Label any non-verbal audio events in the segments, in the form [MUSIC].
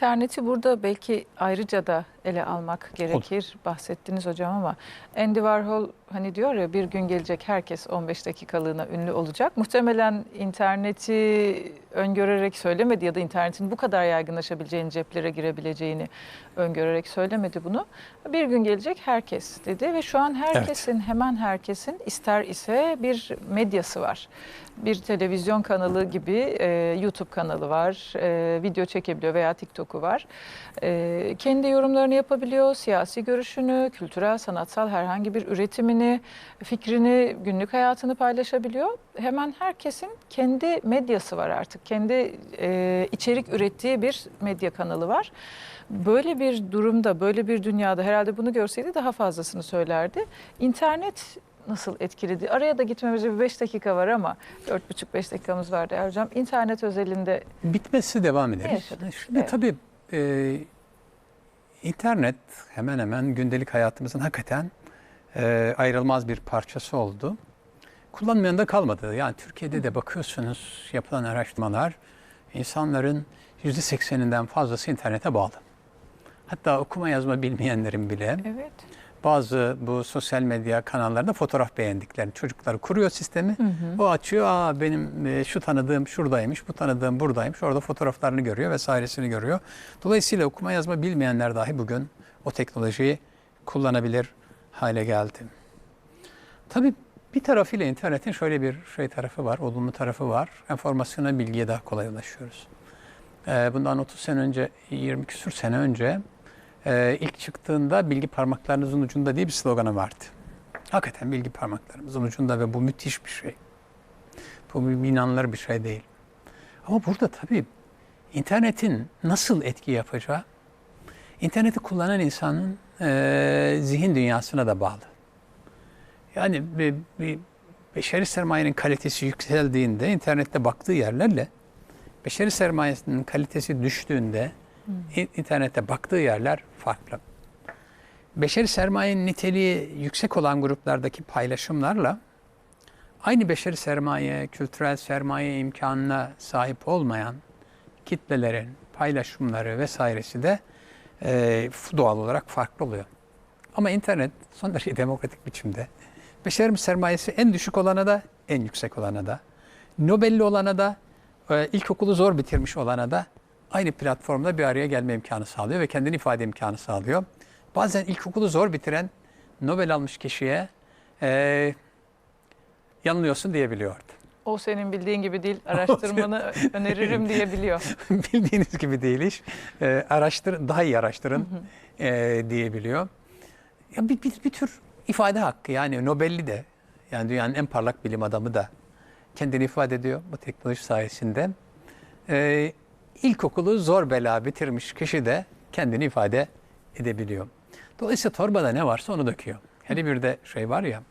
İnterneti burada belki ayrıca da ele almak gerekir. Bahsettiniz hocam ama Andy Warhol hani diyor ya bir gün gelecek herkes 15 dakikalığına ünlü olacak. Muhtemelen interneti öngörerek söylemedi ya da internetin bu kadar yaygınlaşabileceğini, ceplere girebileceğini öngörerek söylemedi bunu. Bir gün gelecek herkes dedi ve şu an herkesin hemen herkesin ister ise bir medyası var. Bir televizyon kanalı gibi e, YouTube kanalı var, e, video çekebiliyor veya TikTok'u var. E, kendi yorumlarını yapabiliyor, siyasi görüşünü, kültürel, sanatsal herhangi bir üretimini, fikrini, günlük hayatını paylaşabiliyor. Hemen herkesin kendi medyası var artık, kendi e, içerik ürettiği bir medya kanalı var. Böyle bir durumda, böyle bir dünyada herhalde bunu görseydi daha fazlasını söylerdi. İnternet nasıl etkiledi? Araya da gitmemize bir 5 dakika var ama 4,5-5 dakikamız vardı Ercam. İnternet özelinde Bitmesi devam yaşadık? Şimdi Evet. tabii e, internet hemen hemen gündelik hayatımızın hakikaten e, ayrılmaz bir parçası oldu. Kullanmayan da kalmadı. Yani Türkiye'de de bakıyorsunuz yapılan araştırmalar insanların %80'inden fazlası internete bağlı. Hatta okuma yazma bilmeyenlerin bile evet. Bazı bu sosyal medya kanallarında fotoğraf beğendiklerini çocukları kuruyor sistemi. O açıyor, aa benim e, şu tanıdığım şuradaymış, bu tanıdığım buradaymış. Orada fotoğraflarını görüyor vesairesini görüyor. Dolayısıyla okuma yazma bilmeyenler dahi bugün o teknolojiyi kullanabilir hale geldi. Tabii bir tarafıyla internetin şöyle bir şey tarafı var, olumlu tarafı var. Enformasyona, bilgiye daha kolay ulaşıyoruz. Ee, bundan 30 sene önce, 20 küsur sene önce e, ilk çıktığında bilgi parmaklarınızın ucunda diye bir sloganı vardı. Hakikaten bilgi parmaklarımızın ucunda ve bu müthiş bir şey. Bu bir inanılır bir şey değil. Ama burada tabii internetin nasıl etki yapacağı, interneti kullanan insanın e, zihin dünyasına da bağlı. Yani bir, bir beşeri sermayenin kalitesi yükseldiğinde internette baktığı yerlerle beşeri sermayesinin kalitesi düştüğünde in- internette baktığı yerler farklı. Beşeri sermayenin niteliği yüksek olan gruplardaki paylaşımlarla aynı beşeri sermaye, kültürel sermaye imkanına sahip olmayan kitlelerin paylaşımları vesairesi de e, doğal olarak farklı oluyor. Ama internet son derece demokratik biçimde beşeri sermayesi en düşük olana da en yüksek olana da Nobel'li olana da e, ilkokulu zor bitirmiş olana da aynı platformda bir araya gelme imkanı sağlıyor ve kendini ifade imkanı sağlıyor. Bazen ilkokulu zor bitiren Nobel almış kişiye e, yanılıyorsun diyebiliyordu. O senin bildiğin gibi değil, [LAUGHS] araştırmanı öneririm diyebiliyor. [LAUGHS] Bildiğiniz gibi değil iş. E, araştır, daha iyi araştırın e, diyebiliyor. Ya bir, bir, bir tür ifade hakkı yani Nobel'li de yani dünyanın en parlak bilim adamı da kendini ifade ediyor bu teknoloji sayesinde. E, ilkokulu zor bela bitirmiş kişi de kendini ifade edebiliyor. Dolayısıyla torbada ne varsa onu döküyor. Hele bir de şey var ya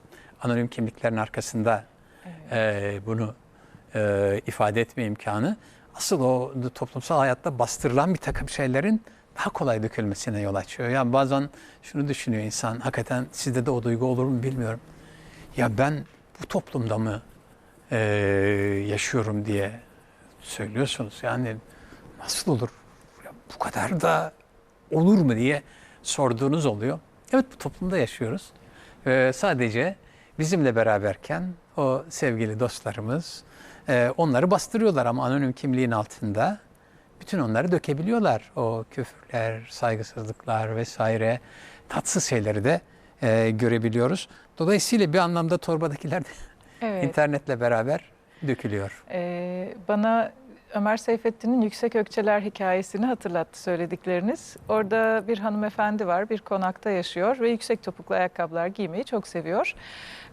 anonim kimliklerin arkasında e, bunu e, ifade etme imkanı asıl o toplumsal hayatta bastırılan bir takım şeylerin daha kolay dökülmesine yol açıyor. Yani bazen şunu düşünüyor insan, hakikaten sizde de o duygu olur mu bilmiyorum. Ya ben bu toplumda mı e, yaşıyorum diye söylüyorsunuz. Yani nasıl olur? Ya bu kadar da olur mu diye sorduğunuz oluyor. Evet bu toplumda yaşıyoruz. Ee, sadece bizimle beraberken o sevgili dostlarımız e, onları bastırıyorlar ama anonim kimliğin altında bütün onları dökebiliyorlar. O küfürler, saygısızlıklar vesaire tatsız şeyleri de e, görebiliyoruz. Dolayısıyla bir anlamda torbadakiler de Evet. [LAUGHS] internetle beraber dökülüyor. Ee, bana Ömer Seyfettin'in Yüksek Ökçeler hikayesini hatırlattı söyledikleriniz. Orada bir hanımefendi var, bir konakta yaşıyor ve yüksek topuklu ayakkabılar giymeyi çok seviyor.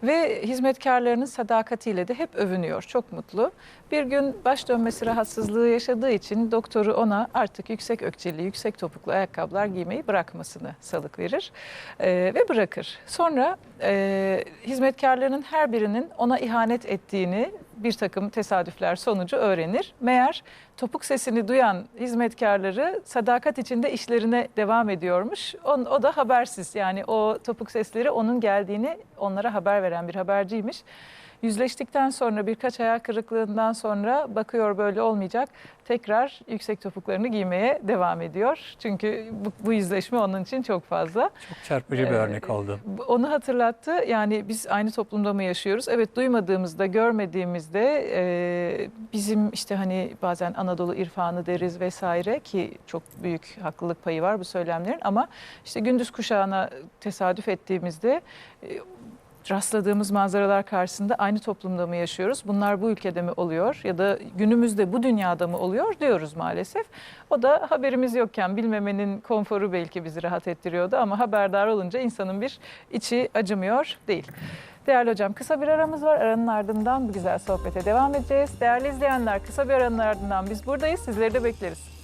Ve hizmetkarlarının sadakatiyle de hep övünüyor, çok mutlu. Bir gün baş dönmesi rahatsızlığı yaşadığı için doktoru ona artık yüksek ökçeli, yüksek topuklu ayakkabılar giymeyi bırakmasını salık verir Ee, ve bırakır. Sonra e, hizmetkarlarının her birinin ona ihanet ettiğini bir takım tesadüfler sonucu öğrenir. Meğer topuk sesini duyan hizmetkarları sadakat içinde işlerine devam ediyormuş. O, o da habersiz yani o topuk sesleri onun geldiğini onlara haber veren bir haberciymiş. yüzleştikten sonra birkaç hayal kırıklığından sonra bakıyor böyle olmayacak. Tekrar yüksek topuklarını giymeye devam ediyor. Çünkü bu, bu yüzleşme onun için çok fazla. Çok çarpıcı bir Ee, örnek oldu. Onu hatırlattı. Yani biz aynı toplumda mı yaşıyoruz? Evet duymadığımızda, görmediğimizde e, bizim işte hani bazen Anadolu irfanı deriz vesaire ki çok büyük haklılık payı var bu söylemlerin ama işte gündüz kuşağına tesadüf ettiğimizde e, rastladığımız manzaralar karşısında aynı toplumda mı yaşıyoruz? Bunlar bu ülkede mi oluyor ya da günümüzde bu dünyada mı oluyor diyoruz maalesef. O da haberimiz yokken bilmemenin konforu belki bizi rahat ettiriyordu ama haberdar olunca insanın bir içi acımıyor değil. Değerli hocam kısa bir aramız var. Aranın ardından bu güzel sohbete devam edeceğiz. Değerli izleyenler kısa bir aranın ardından biz buradayız. Sizleri de bekleriz.